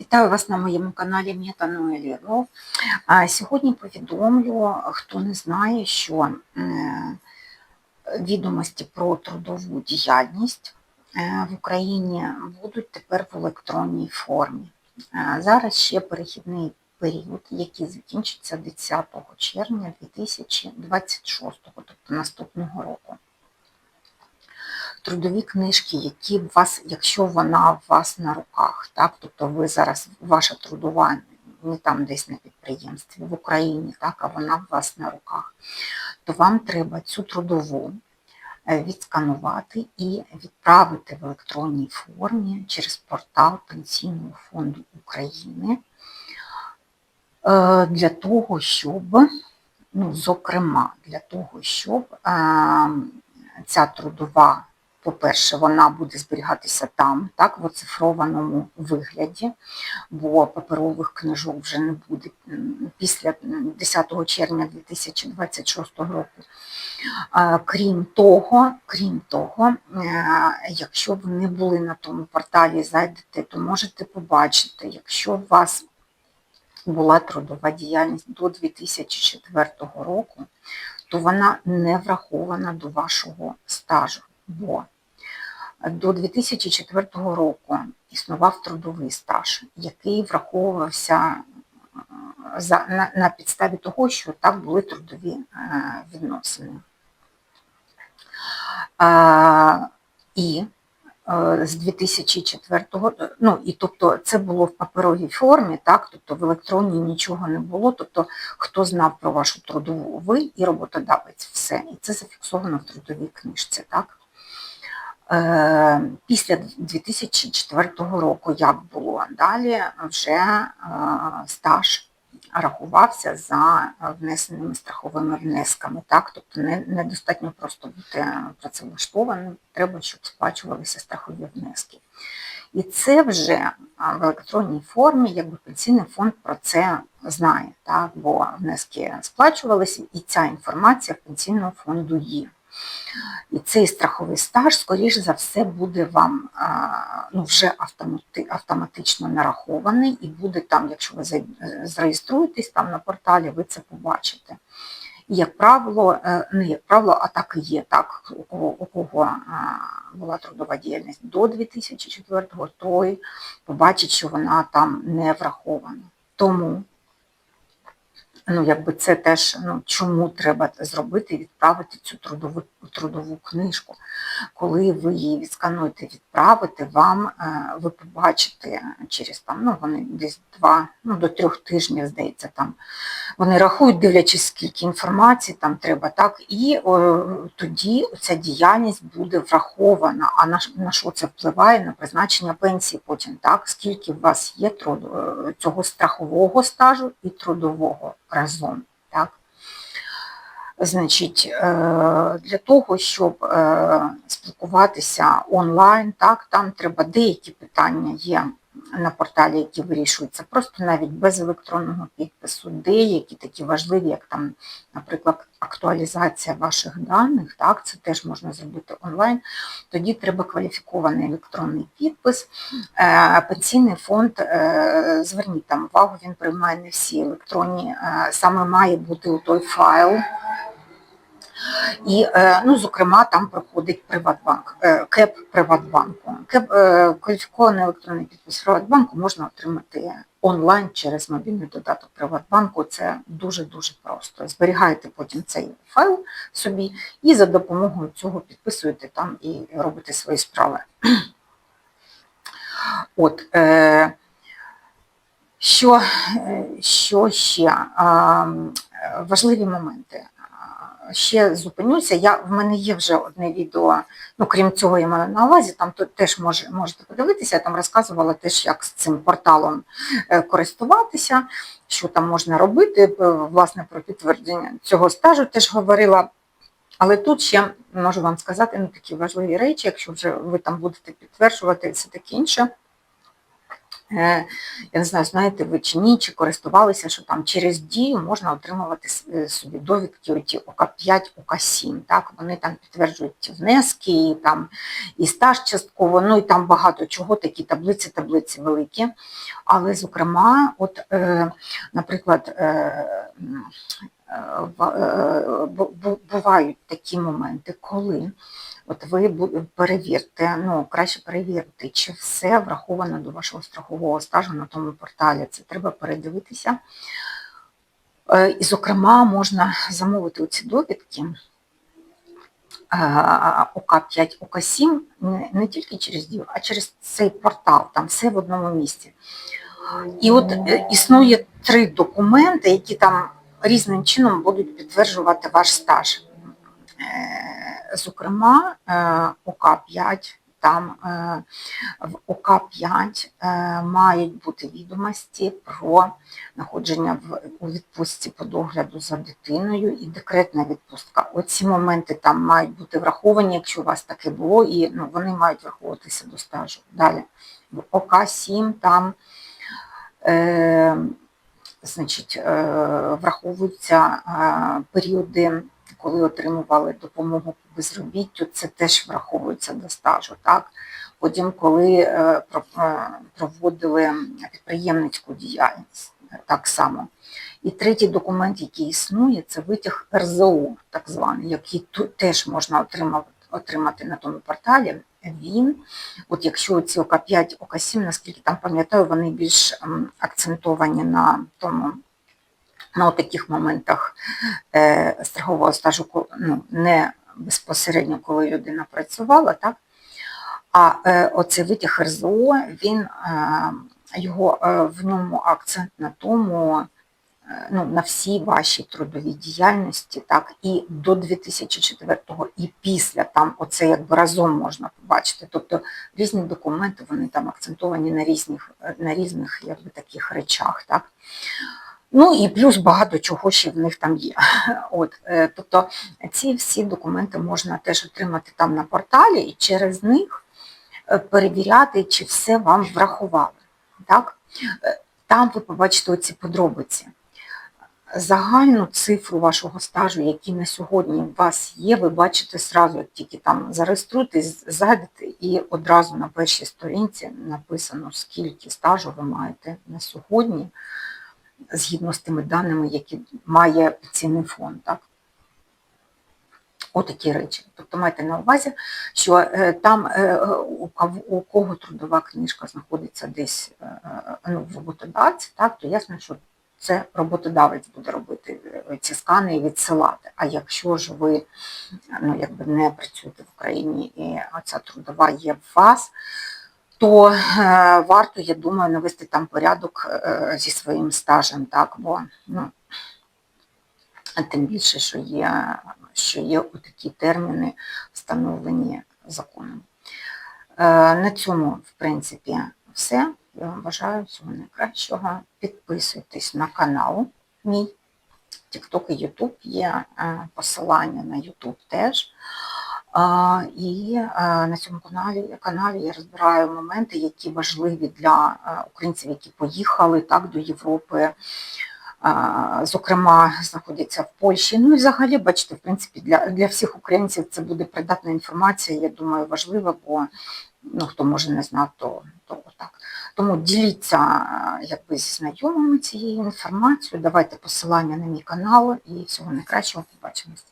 Вітаю вас на моєму каналі Метаноелі Лов. Сьогодні повідомлю, хто не знає, що відомості про трудову діяльність е, в Україні будуть тепер в електронній формі. Е, Зараз ще перехідний період, який закінчиться 10 червня 2026, тобто наступного року трудові книжки, які у вас, якщо вона у вас на руках, так, тобто ви зараз, ваша трудова не там десь на підприємстві, в Україні, так, а вона у вас на руках, то вам треба цю трудову е, відсканувати і відправити в електронній формі через портал Пенсійного фонду України е, для того, щоб, ну, зокрема, для того, щоб е, ця трудова по-перше, вона буде зберігатися там, так, в оцифрованому вигляді, бо паперових книжок вже не буде після 10 червня 2026 року. Крім того, крім того, е, якщо ви не були на тому порталі, зайдете, то можете побачити, якщо у вас була трудова діяльність до 2004 року, то вона не врахована до вашого стажу. бо до 2004 року існував трудовий стаж, який враховувався е, за, на, на підставі того, що так були трудові е, відносини. А, і е, з 2004 ну і тобто це було в паперовій формі, так, тобто в електронній нічого не було, тобто хто знав про вашу трудову, ви і роботодавець, все. І це зафіксовано в трудовій книжці. так. Е, після 2004 року, як було далі, вже е, стаж рахувався за внесеними страховими внесками. Так? Тобто недостатньо просто бути працевлаштованим, треба, щоб сплачувалися страхові внески. І це вже в електронній формі, якби пенсійний фонд про це знає, так? бо внески сплачувалися, і ця інформація в пенсійного фонду є. І цей страховий стаж, скоріш за все, буде вам ну, вже автоматично нарахований і буде там, якщо ви зареєструєтесь там на порталі, ви це побачите. І, як правило, не як правило, а так і є, так, у кого, у кого була трудова діяльність до 2004-го, той побачить, що вона там не врахована. Тому ну якби це теж ну чому треба зробити, відправити цю трудову трудову книжку. Коли ви її відскануєте, відправите, вам е, ви побачите через там, ну вони десь два, ну до трьох тижнів, здається, там вони рахують, дивлячись, скільки інформації там треба, так, і о, тоді ця діяльність буде врахована. А на, на що це впливає? На призначення пенсії потім, так, скільки у вас є труд, е, цього страхового стажу і трудового разом. Так? Значить, е, Для того, щоб е, спілкуватися онлайн, так, там треба деякі питання є на порталі, які вирішуються, просто навіть без електронного підпису, деякі такі важливі, як там, наприклад, актуалізація ваших даних, так, це теж можна зробити онлайн. Тоді треба кваліфікований електронний підпис. Е, пенсійний фонд, е, зверніть там увагу, він приймає не всі електронні, е, саме має бути у той файл. І, е, ну, зокрема, там проходить Приватбанк, е, КЕП Приватбанку. КЕП е, кваліфікований електронний підпис Приватбанку можна отримати онлайн через мобільний додаток Приватбанку. Це дуже-дуже просто. Зберігаєте потім цей файл собі і за допомогою цього підписуєте там і робите свої справи. От, е, що, що ще? Важливі моменти ще зупинюся. Я, В мене є вже одне відео, ну крім цього, я маю на увазі, там тут теж може, можете подивитися, я там розказувала теж, як з цим порталом е, користуватися, що там можна робити, власне, про підтвердження цього стажу теж говорила. Але тут ще можу вам сказати ну, такі важливі речі, якщо вже ви там будете підтверджувати все таке інше. Е, Я не знаю, знаєте ви чи ні, чи користувалися, що там через дію можна отримувати е, собі довідки оті ОК5, ОК7. Так? Вони там підтверджують внески, і, там, і стаж частково, ну і там багато чого, такі таблиці, таблиці великі. Але, зокрема, от, е, наприклад, е, е, е, бувають такі моменти, коли От ви перевірте, ну краще перевірити, чи все враховано до вашого страхового стажу на тому порталі. Це треба передивитися. Е, І, зокрема, можна замовити оці довідки е, ОК5, ОК7 не, тільки через дію, а через цей портал, там все в одному місці. І от е, існує три документи, які там різним чином будуть підтверджувати ваш стаж. Е, Зокрема, е, ОК5, там е, в ОК5 е, мають бути відомості про знаходження у відпустці по догляду за дитиною і декретна відпустка. Оці моменти там мають бути враховані, якщо у вас таке було, і ну, вони мають враховуватися до стажу. Далі, в ОК7 там значить, е, враховуються е, періоди, коли отримували допомогу по безробіттю, це теж враховується до стажу. Так? Потім, коли е, про- проводили підприємницьку діяльність, так само. І третій документ, який існує, це витяг РЗО, так званий, який теж можна отримати на тому порталі. Він, от якщо ці ОК5, ОК7, наскільки там пам'ятаю, вони більш ем, акцентовані на тому, на таких моментах е, страхового стажу, ну, не безпосередньо, коли людина працювала, так? А е, оцей витяг РЗО, він, е, його, в ньому акцент на тому, ну, на всій вашій трудовій діяльності, так, і до 2004-го, і після, там оце якби разом можна побачити. Тобто різні документи, вони там акцентовані на різних, на різних якби, таких речах, так. Ну і плюс багато чого ще в них там є. От, е, тобто ці всі документи можна теж отримати там на порталі і через них е, перевіряти, чи все вам врахували. Так? Е, Там ви побачите оці подробиці. Загальну цифру вашого стажу, який на сьогодні у вас є, ви бачите зразу, як тільки там зареєструєтесь, зайдете, і одразу на першій сторінці написано, скільки стажу ви маєте на сьогодні, згідно з тими даними, які має пенсійний фонд. Так? Отакі речі. Тобто майте на увазі, що е, там е, у кого, трудова книжка знаходиться десь е, ну, в роботодавці, то ясно, що це роботодавець буде робити е, ці скани і відсилати. А якщо ж ви ну, якби не працюєте в Україні і ця трудова є в вас, то е, варто, я думаю, навести там порядок е, зі своїм стажем, так, бо ну, тим більше, що є, що є такі терміни, встановлені законом. На цьому, в принципі, все. Я вам бажаю всього найкращого. Підписуйтесь на канал мій. TikTok і YouTube є е, посилання на YouTube теж. І е, на цьому каналі, каналі я розбираю моменти, які важливі для е, українців, які поїхали так, до Європи, зокрема, знаходяться в Польщі. Ну і взагалі, бачите, в принципі, для, для всіх українців це буде придатна інформація, я думаю, важлива, бо ну, хто може не знав, то, то отак. Тому діліться е, якби, зі знайомими цією інформацією, давайте посилання на мій канал і всього найкращого побачимось.